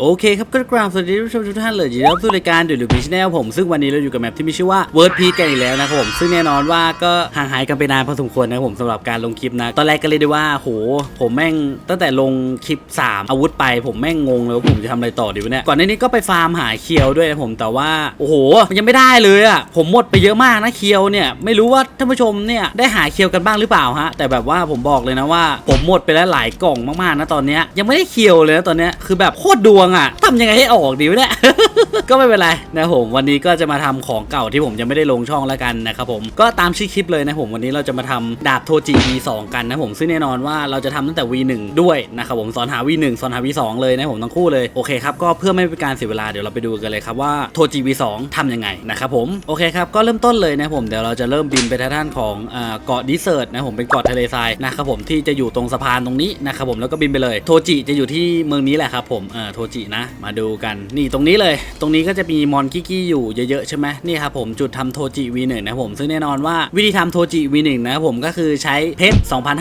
โอเคครับก็กราบสวัสดีผู้ชมทุกท่านเลยยินดีต้อนรับสู่รายการเดี๋ยวดูพีชแนลผมซึ่งวันนี้เราอยู่กับแมปที่มีชื่อว่า Word p กันอีกแล้วนะครับผมซึ่งแน่นอนว่าก็ห่างหายกันไปนานพอสมควรนะครับผมสำหรับการลงคลิปนะ ตอนแรกก็เลยได้ว่าโหผมแม่งตั้งแต่ลงคลิป 3 อาวุธไป ผมแม่งงงเลยว่าผมจะทำอะไรต่อดีวะเนี่ยก่อนหน้านี้ก็ไปฟาร์มหาเคียวด้วยนะผมแต่ว่าโอ้โหมันยังไม่ได้เลยอะผมหมดไปเยอะมากนะเคียวเนี่ยไม่รู้ว่าท่านผู้ชมเนี่ยได้หาเคียวกันบ้างหรือเปล่าฮะแต่แบบว่าผมบอกเลยนะว่า ผมหมดไปแล้วหลายกล่องมากๆนะตอนเนี้ยยังไม่ได้เคียวเลยนะตอนเนี้ยคือแบบโคตรดวงอะทำยังไงให้ออกดีวะเนี่ย ก็ไม่เป็นไรนะผมวันนี้ก็จะมาทำของเก่าที่ผมยังไม่ได้ลงช่องแล้วกันนะครับผมก็ตามชื่อคลิปเลยนะผมวันนี้เราจะมาทำดาบโทจิ V2 กันนะผมซึ่งแน่นอนว่าเราจะทำตั้งแต่ V1 ด้วยนะครับผมสอนหา V1 สอนหา V2 เลยนะผมทั้งคู่เลยโอเคครับก็เพื่อไม่เป็นการเสียเวลาเดี๋ยวเราไปดูกันเลยครับว่าโทจิ V2 ทำยังไงนะครับผมโอเคครับก็เริ่มต้นเลยนะผมเดี๋ยวเราจะเริ่มบินไปทางด้านของเกาะดิเซอร์ตนะผมเป็นเกาะทะเลทรายนะครับผมที่จะอยู่ตรงสะพานตรงนี้นะครับผมแล้วก็บินไปเลยโทจิจะอยู่ที่เมืองนี้แหละครับผมเออโทจนะ มาดูกัน นี่ตรงนี้เลย ตรงนี้ก็จะมีมอนกิกี้อยู่เยอะๆใช่ไหมนี่ครับผมจุดทำโทจิ V1 นะผมซึ่งแน่นอนว่าวิธีทำโทจิ V1 นะผมก็คือใช้เพชร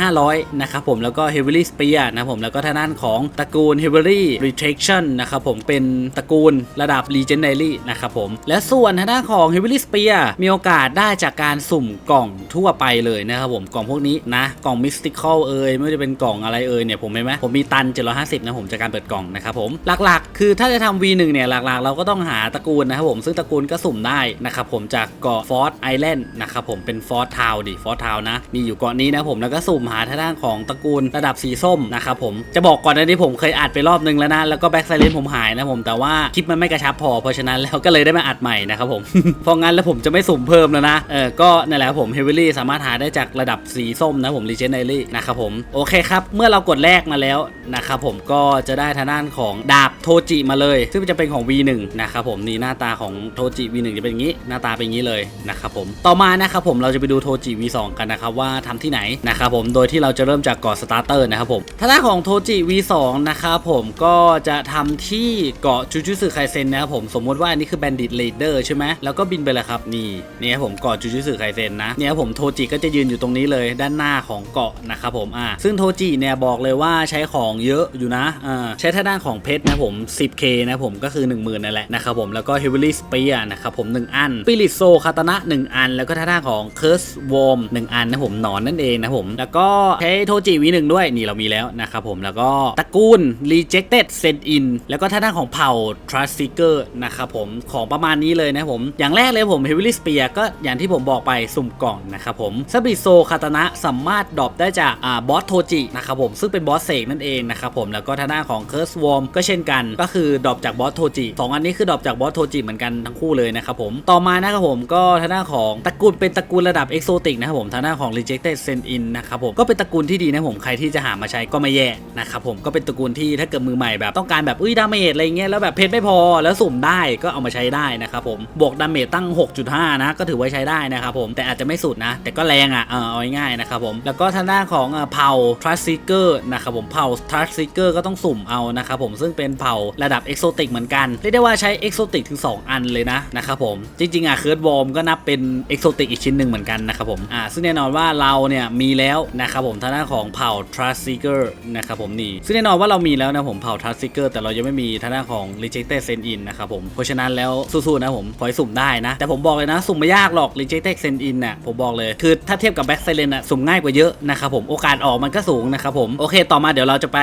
2,500 นะครับผมแล้วก็ Heavily Spear นะผมแล้วก็ทางด้านของตระกูล Heavily Retraction นะครับผมเป็นตระกูลระดับ Legendary นะครับผมและส่วนทางด้านของ Heavily Spear มีโอกาสได้จากการสุ่มกล่องทั่วไปเลยนะครับผมกล่องพวกนี้นะกล่อง Mystical เอ่ยไม่ว่าจะเป็นกล่องอะไรเอ่ยเนี่ยผมเห็นไหมผมมีตัน750นะผมจากการเปิดกล่องนะครับผมหลักๆ คือถ้าจะทำ V1 เนี่ยหลักๆ เราก็ต้องหาตระกูลนะครับผมซึ่งตระกูลก็สุ่มได้นะครับผมจากเกาะฟอร์ t ไอแลนด์นะครับผมเป็นฟอร์ t ทาวดิฟอร์ t ทาวนะมีอยู่เกาะนี้นะผมแล้วก็สุ่มหาทางด้านของตระกูลระดับสีส้มนะครับผมจะบอกก่อนนะที่ผมเคยอัดไปรอบนึงแล้วนะแล้วก็แบ็กไซเลนผมหายนะผมแต่ว่าคลิปมันไม่กระชับพอเพราะฉะนั้นแล้วก็เลยได้มาอัดใหม่นะครับผมเพราะงั้นแล้วผมจะไม่สุ่มเพิ่มแล้วนะเออก็นั่นแหละผมเฮเวอรี่สามารถหาได้จากระดับสีส้มนะผมรีเจนเนอรี่นะครับผมโอเคครับเมื่อเรากดแรกมาแล้วนะครับผมก็จะได้ทางด้านของดาบโทจิมาเลย ซึ่งจะเป็นของ V1 นะครับผมนี่หน้าตาของโทจิ V1 จะเป็นอย่างนี้ หน้าตาเป็นอย่างนี้เลยนะครับผมต่อมานะครับผมเราจะไปดูโทจิ V2 กันนะครับว่าทำที่ไหนนะครับผมโดยที่เราจะเริ่มจากเกาะสตาร์เตอร์นะครับผมทางด้านของโทจิ V2 นะครับผมก็จะทำที่เกาะจูจูสึไคเซนนะครับผมสมมติว่าอันนี้คือแบนดิตเลเดอร์ใช่ไหมแล้วก็บินไปเลยครับนี่นี่ครับผมเกาะจูจูสึไคเซนนะเนี่ยครับผมโทจิก็จะยืนอยู่ตรงนี้เลยด้านหน้าของเกาะนะครับผมอ่าซึ่งโทจิเนี่ยบอกเลยว่าใช้ของเยอะอยู่นะอ่าใช้ทางด้านของเพชรนะผม 10k นะผมก็คือ 10,000นั่นแหละนะครับผมแล้วก็ Heavily Spear นะครับผม 1 อัน Spirit Soul คาตานะ 1 อัน แล้วก็ท่างด้านของ Curse Worm 1 อันนะผมหนอนนั่นเองนะผมแล้วก็ใช้โทจิวีหนึ่งด้วยนี่เรามีแล้วนะครับผมแล้วก็ตระกูล Rejected Send In แล้วก็ท่างด้านของเผ่า Trust Seeker นะครับผมของประมาณนี้เลยนะผมอย่างแรกเลยผม Heavily Spear ก็อย่างที่ผมบอกไปสุ่มกล่องนะครับผม Spirit Soul คาตานะสามารถดรอปได้จากอ่าบอสโทจินะครับผมซึ่งเป็นบอสเสกนั่นเองนะครับผมแล้วก็ทางด้านของ Curse Worm ก็เช่นกันก็คือดรอปจากบอสโทจิสองอันนี้คือดรอปจากบอสโทจิเหมือนกันทั้งคู่เลยนะครับผมต่อมานะครับผมก็ทางด้านของตระกูลเป็นตระกูลระดับเอ็กโซติกนะครับผมทางด้านของ rejected send in นะครับผมก็เป็นตระกูลที่ดีนะผมใครที่จะหามาใช้ก็ไม่แย่นะครับผมก็เป็นตระกูลที่ถ้าเกิดมือใหม่แบบต้องการแบบอุ้ยดาเมจอะไรเงี้ยแล้วแบบเพชรไม่พอแล้วสุ่มได้ก็เอามาใช้ได้นะครับผมบวกดาเมจตั้ง 6.5 นะ ก็ถือว่าใช้ได้นะครับผมแต่อาจจะไม่สุดนะ แต่ก็แรงอะเออเอาง่ายๆนะครับผมแล้วก็ทางด้านของเผ่า trust seeker นะครับผมเผ่า trust seeker ก็ต้องสุ่มเอานะครับผมซึ่งเป็นเผ่าระดับ exotic เหมือนกัน เรียกได้ว่าใช้ exotic ถึง 2 อันเลยนะนะครับผม จริงๆอะเคิร์ดวอร์มก็นับเป็น exotic อีกชิ้นหนึ่งเหมือนกันนะครับผมอ่าซึ่งแน่นอนว่าเราเนี่ยมีแล้วนะครับผมทางด้านของเผ่า trust seeker นะครับผมนี่ซึ่งแน่นอนว่าเรามีแล้วนะผมเผ่า trust seeker แต่เรายังไม่มีทางด้านของ rejected send in นะครับผมเพราะฉะนั้นแล้วสู้ๆนะผมขอให้สุ่มได้นะ แต่ผมบอกเลยนะ สุ่มไม่ยากหรอก rejected send in น่ะผมบอกเลยคือถ้าเทียบกับ back s i l e n น่ะสุ่มง่ายกว่าเยอะนะครับผมโอกาสออกมันก็สูงนะครับผมโอเค ต่อมาเดี๋ยวเราจะไป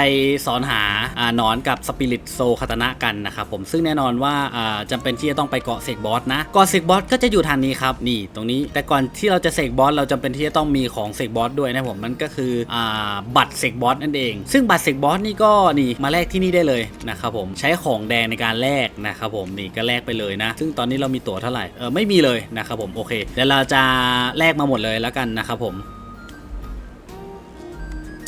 สอนหาอ่านอนกับ spirit soul คาตนะกันนะครับผมซึ่งแน่นอนว่าอ่าจำเป็นที่จะต้องไปเกาะเสกบอสนะเกาะเสกบอสก็จะอยู่ทางนี้ครับนี่ตรงนี้แต่ก่อนที่เราจะเสกบอสเราจำเป็นที่จะต้องมีของเสกบอสด้วยนะผมมันก็คืออบัตรเสกบอสนั่นเอง ซึ่งบัตรเสกบอสนี่ก็นี่มาแลกที่นี่ได้เลยนะครับผมใช้ของแดงในการแลกนะครับผมนี่ก็แลกไปเลยนะ ซึ่งตอนนี้เรามีตั๋วเท่าไหร่เออไม่มีเลยนะครับผมโอเคเดี๋ยวเราจะแลกมาหมดเลยแล้วกันนะครับผม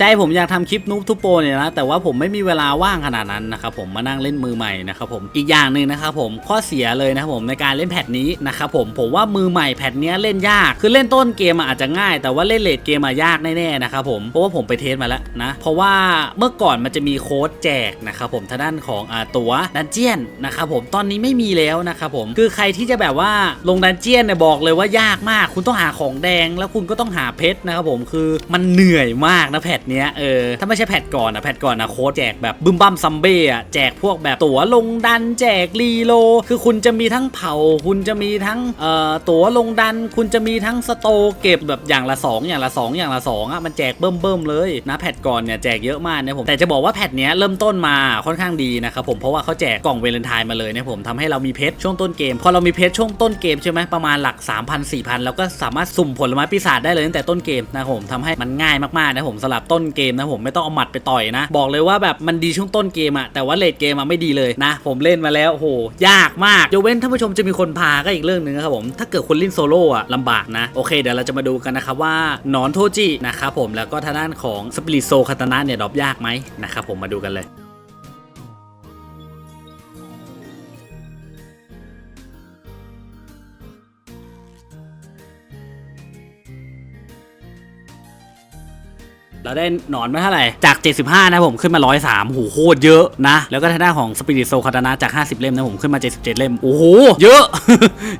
ใจผมอยากทำคลิปนูบทุโปเนี่ยนะแต่ว่าผมไม่มีเวลาว่างขนาดนั้นนะครับผมมานั่งเล่นมือใหม่นะครับผมอีกอย่างหนึ่งนะครับผมข้อเสียเลยนะครับผมในการเล่นแพทนี้นะครับผมผมว่ามือใหม่แพทเนี้ยเล่นยาก คือเล่นต้นเกมอะอาจจะง่าย แต่ว่าเล่นเลดเกมอะยากแน่ๆนะครับผมเพราะว่าผมไปเทสมาแล้วนะเพราะว่าเมื่อก่อนมันจะมีโค้ดแจกนะครับผมทางด้านของอ่าตั๋วดันเจียนนะครับผมตอนนี้ไม่มีแล้วนะครับผมคือใครที่จะแบบว่าลงดันเจียนเนี่ยบอกเลยว่ายากมาก คุณต้องหาของแดง แล้วคุณก็ต้องหาเพชรนะครับผมคือมันเหนื่อยมากนะแพทเนี้ยเออถ้าไม่ใช่แพทก่อนอะแพทก่อนอะโค้ดแจกแบบบึมบัมซัมเบ้อะแจกพวกแบบตั๋วลงดันแจกรีโล คือคุณจะมีทั้งเผา คุณจะมีทั้งเอ่อตั๋วลงดัน คุณจะมีทั้งสโตเก็บแบบอย่างละ 2 อย่างละ 2 อย่างละ2อะมันแจกเบิ่มเบิ่มๆเลยนะแพทก่อนเนี่ยแจกเยอะมากนะผมแต่จะบอกว่าแพทเนี้ยเริ่มต้นมาค่อนข้างดีนะครับผมเพราะว่าเขาแจกกล่องเวเลนไทน์มาเลยนะผมทำให้เรามีเพชรช่วงต้นเกมพอเรามีเพชรช่วงต้นเกมใช่ไหมประมาณหลัก 3,000 4,000เราก็สามารถสุ่มผลไม้ปีศาจได้เลยตั้งแต่ต้นเกมนะผมทำให้มันง่ายมากๆนะผมสำหรับต้นเกมนะผมไม่ต้องเอาหมัดไปต่อยนะ บอกเลยว่าแบบมันดีช่วงต้นเกมอะแต่ว่าเลดเกมอะไม่ดีเลยนะ ผมเล่นมาแล้วโหยากมากยกเว้นท่านผู้ชมจะมีคนพาก็อีกเรื่องหนึ่งครับผมถ้าเกิดคนเล่นโซโล่อะลำบากนะโอเคเดี๋ยวเราจะมาดูกันนะครับว่าหนอนโทจินะครับผมแล้วก็ทางด้านของสปิริโซคาตานะเนี่ยดรอปยากไหมนะครับผมมาดูกันเลย เราได้หนอนมาเท่าไหร่ จาก 75 นะผมขึ้นมา 103โหโคตรเยอะนะ แล้วก็ทางด้านของสปิริตโซคาตานะจาก 50 เล่มนะผมขึ้นมา 77 เล่ม โอ้โห เยอะ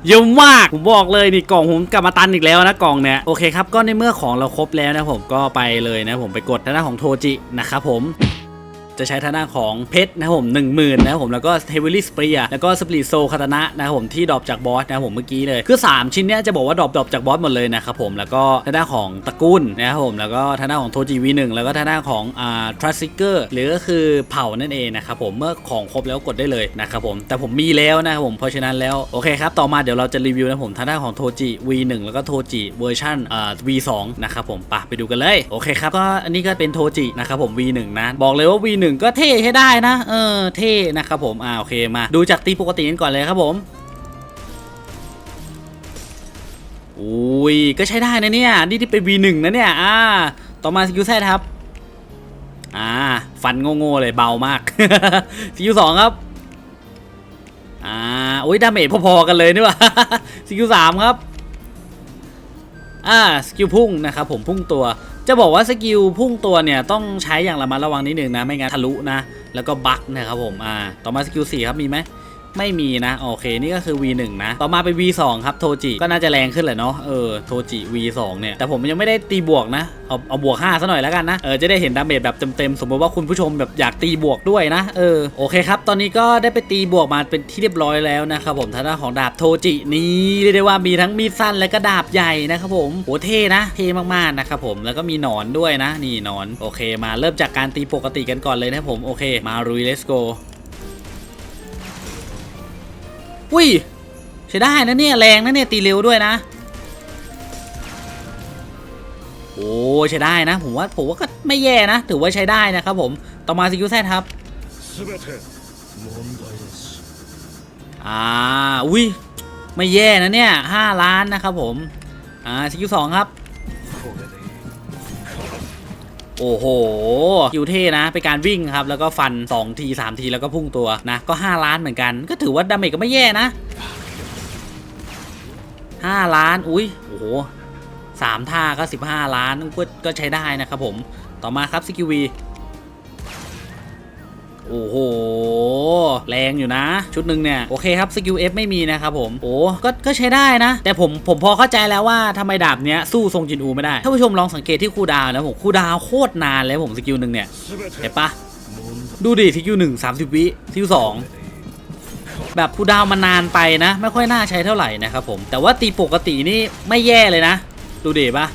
เยอะมาก ผมบอกเลยนี่กล่องผมกลับมาตันอีกแล้วนะกล่องเนี่ย โอเคครับ ก็ในเมื่อของเราครบแล้วนะผมก็ไปเลยนะผมไปกดทางด้านของโทจินะครับผม จะใช้ทางด้านของเพชรนะครับผม1 0,000นนะครับผมแล้วก็เฮเวอรี่สเปียแล้วก็สปริตโซคาตานะนะครับผมที่ดรอปจากบอสนะครับผมเมื่อกี้เลยคือ 3 ชิ้นเนี้ยจะบอกว่าดรอปดรอปจากบอสหมดเลยนะครับผมแล้วก็ทางด้านของตะกูลนะครับผมแล้วก็ทางด้านของโทจิวีหนึ่งแล้วก็ทางด้านของอ่าทรัสซิเกอร์หรือก็คือเผ่านั่นเองนะครับผมเมื่อของครบแล้วกดได้เลยนะครับผมแต่ผมมีแล้วนะครับผมเพราะฉะนั้นแล้วโอเคครับต่อมาเดี๋ยวเราจะรีวิวนะผมทางด้านของโทจิ V1 แล้วก็โทจิเวอร์ชันอ่า V2 นะครับผมไปไปดูกันเลยโอเคครับก็อันนี้ก็เป็นโทจินะครับผม V1 นะบอกเลยว่า V1 นึ่งก็เท่ใช้ได้นะ เออ เท่นะครับผม อ่า โอเค มา ดูจากตีปกติกันก่อนเลยครับผมอุ้ย ก็ใช้ได้นะเนี่ย นี่ที่เป็น V1 นะเนี่ย อ่า ต่อมาสกิลแซครับ อ่า ฟันโง่ๆเลยเบามากสกิลสองครับ อ่า โอ้ยดาเมจพอๆกันเลยนี่ว่าสกิลสามครับ อ่า สกิลพุ่งนะครับผมพุ่งตัว จะบอกว่าสกิลพุ่งตัวเนี่ยต้องใช้อย่างระมัดระวังนิดนึงนะไม่งั้นทะลุนะแล้วก็บักนะครับผมอ่าต่อมาสกิลสี่ครับมีไหม ไม่มีนะ โอเคนี่ก็คือ V1 นะ ต่อมาเป็น V2 ครับโทจิก็น่าจะแรงขึ้นแหละเนาะเออโทจิ V2 เนี่ยแต่ผมยังไม่ได้ตีบวกนะเอาเอาบวก5ซะหน่อยแล้วกันนะเออจะได้เห็นดาเมจแบบเต็มๆสมมติว่าคุณผู้ชมแบบอยากตีบวกด้วยนะเออโอเคครับ ตอนนี้ก็ได้ไปตีบวกมาเป็นที่เรียบร้อยแล้วนะครับผมทางด้านของดาบโทจินี้เรียกได้ว่ามีทั้งมีดสั้นและก็ดาบใหญ่นะครับผมโหเท่นะ เท่มากๆนะครับผมแล้วก็มีหนอนด้วยนะ นี่หนอน โอเค มาเริ่มจากการตีปกติกันก่อนเลยนะผมโอเค มารุย let's go อุ้ยใช้ได้นะเนี่ยแรงนะเนี่ยตีเร็วด้วยนะ โอ้ใช้ได้นะผมว่าผมว่าก็ไม่แย่นะ ถือว่าใช้ได้นะครับผมต่อมาซิกิวแซดครับอ่าอุ้ยไม่แย่นะเนี่ยห้าล้านนะครับผมอ่าซิกิวสองครับ โอ้โหคิวเท่นะ เป็นการวิ่งครับ แล้วก็ฟัน 2 ที 3 ทีแล้วก็พุ่งตัวนะ ก็ 5 ล้านเหมือนกัน ก็ถือว่าดาเมจก็ไม่แย่นะ 5 ล้าน อุ้ยโอ้โหสามท่าก็ 15 ล้านก็ก็ใช้ได้นะครับผม ต่อมาครับซิกิวี โอ้โห แรงอยู่นะ ชุดหนึ่งเนี่ย โอเคครับสกิลเอฟไม่มีนะครับผม โอ้ก็ก็ใช้ได้นะ แต่ผมผมพอเข้าใจแล้วว่าทำไมดาบเนี้ยสู้ทรงจินอูไม่ได้ท่านผู้ชมลองสังเกตที่คูดาวนะผมคูดาวโคตรนานเลยผมสกิลหนึ่งเนี่ยเห็นปะดูดิสกิลหนึ่งสามสิบวิสกิลสองแบบคูดาวมันนานไปนะ ไม่ค่อยน่าใช้เท่าไหร่นะครับผมแต่ว่าตีปกตินี่ไม่แย่เลยนะ ดูดิปะ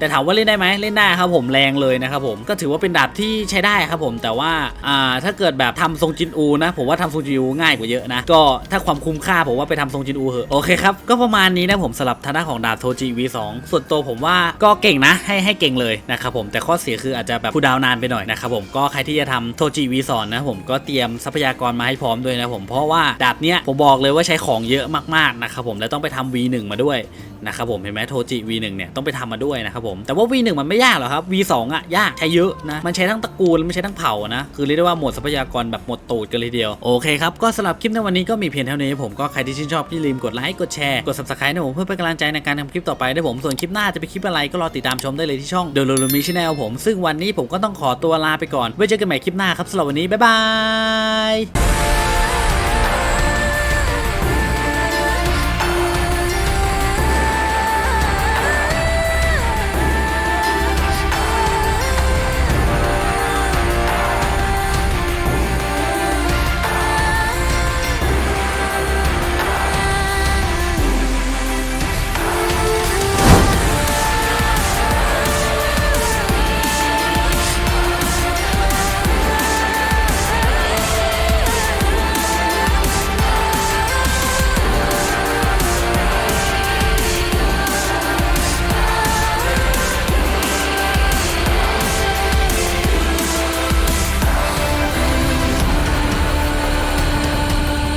แต่ถามว่าเล่นได้ไหมเล่นได้ครับผมแรงเลยนะครับผมก็ถือว่าเป็นดาบที่ใช้ได้ครับผมแต่ว่าอ่าถ้าเกิดแบบทำทรงจินอูนะ ผมว่าทำทรงจินอูง่ายกว่าเยอะนะก็ถ้าความคุ้มค่าผมว่าไปทำทรงจินอูเหอะโอเคครับก็ประมาณนี้นะผมสำหรับทางด้านของดาบโทจิ V2 ส่วนตัวผมว่าก็เก่งนะให้ให้เก่งเลยนะครับผมแต่ข้อเสียคืออาจจะแบบคูลดาวนานไปหน่อยนะครับผมก็ใครที่จะทำโทจิ V2 นะผมก็เตรียมทรัพยากรมาให้พร้อมด้วยนะผมเพราะว่าดาบเนี้ยผมบอกเลยว่าใช้ของเยอะมากๆนะครับผมแล้วต้องไปทำ V1 มาด้วย นะครับผมเห็นไหมโทจิ V1 เนี่ยต้องไปทำมาด้วยนะครับผมแต่ว่า V1 มันไม่ยากหรอกครับ V2 อะยากใช้เยอะนะมันใช้ทั้งตระกูลและไม่ใช้ทั้งเผ่านะคือเรียกได้ว่าหมดทรัพยากรแบบหมดตูดกันเลยเดียวโอเคครับก็สำหรับคลิปในวันนี้ก็มีเพียงเท่านี้ผมก็ใครที่ชื่นชอบอย่าลืมกดไลค์กดแชร์กด subscribe นะผมเพื่อเป็นกำลังใจในการทำคลิปต่อไปด้วยผมส่วนคลิปหน้าจะเป็นคลิปอะไรก็รอติดตามชมได้เลยที่ช่อง The Lolumi Channel ผมซึ่งวันนี้ผมก็ต้องขอตัวลาไปก่อนไว้เจอกันใหม่คลิปหน้าครับสำหรับวันนี้บ๊ายบาย